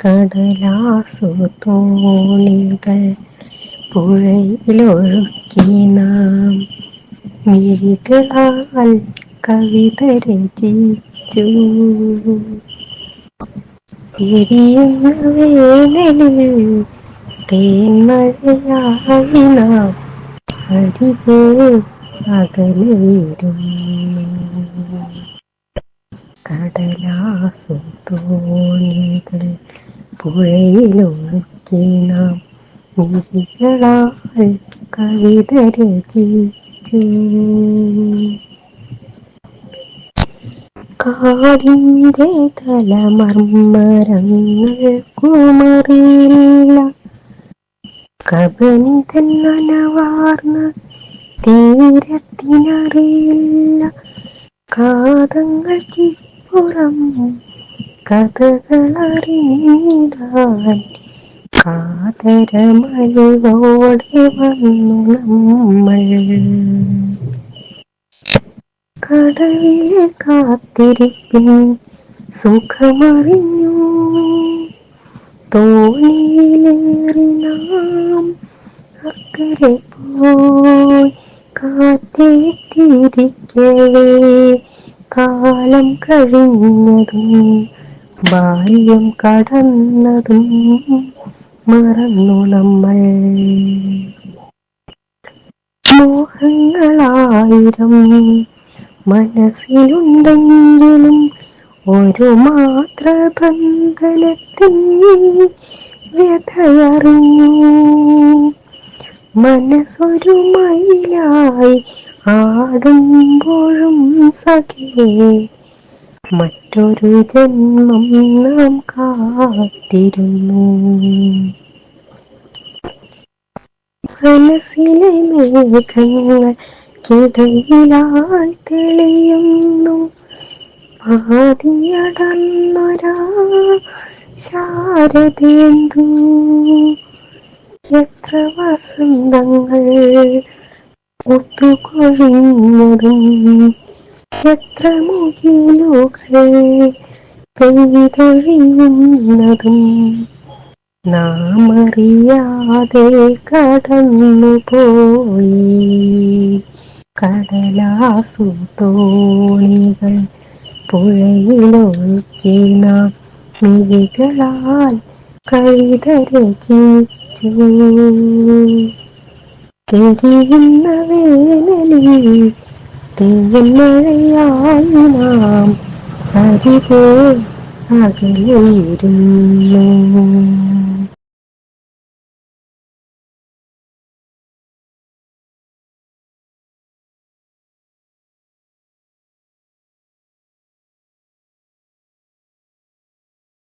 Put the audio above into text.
കടലാസു തോണികൾ പുഴയിലൊഴുക്കി നാം. മിഴികളാൽ കവിത രചിച്ചു എരിയുന്ന വേനലിൽ തേന്മഴയായി നാം അരികെ അകലേരുന്നു കടലാസു തോണികൾ പുഴയിലൊഴുക്കി നാം മിഴികളാൽ കവിത രചിച്ചു കാടിന്റെ തലമർമ്മരങ്ങൾ കുമറിയില്ല കബനി നനവാർന്ന തീരത്തിനറിയില്ല കാതങ്ങൾക്കിപ്പുറം കഥകളറിഞ്ഞിടാൻ കാതരമലിവോടെ വന്നു നമ്മൾ. കടവിലെ കാത്തിരിപ്പിൻ സുഖമറിഞ്ഞു. തോണിയിലേറി നാം അക്കരെ പോയി കാറ്റേറ്റിരിക്കവേ. കാലം കഴിഞ്ഞതും ബാല്യം കടന്നതും മറന്നു നമ്മൾ. മോഹങ്ങളായിരം മനസ്സിലുണ്ടെങ്കിലും ഒരു മാത്ര ബന്ധനത്തിൽ വ്യഥയറിഞ്ഞു മനസ്സൊരു മയിലായി ആടുമ്പോഴും സഖേ മറ്റൊരു ജന്മം നാം കാത്തിരുന്നു. മനസ്സിലെ മേഘങ്ങൾ കിടയിലായി തെളിയുന്നു. പാതിയടന്നൊരാ ശാരദേന്തു എത്ര വസന്തങ്ങൾ ഒത്തുകൊഴിഞ്ഞതും എത്ര മുകിലുകൾ പെയ്തൊഴിയുന്നതും നാം അറിയാതെ കടന്നു പോയി കടലാസു തോണികൾ പുഴയിലൊഴുക്കി നാം മിഴികളാൽ കഴിതരചിച്ചു രചിച്ചു എരിയുന്ന തേന്മഴയായി നാം അരികെ അകലെയിരുന്നു?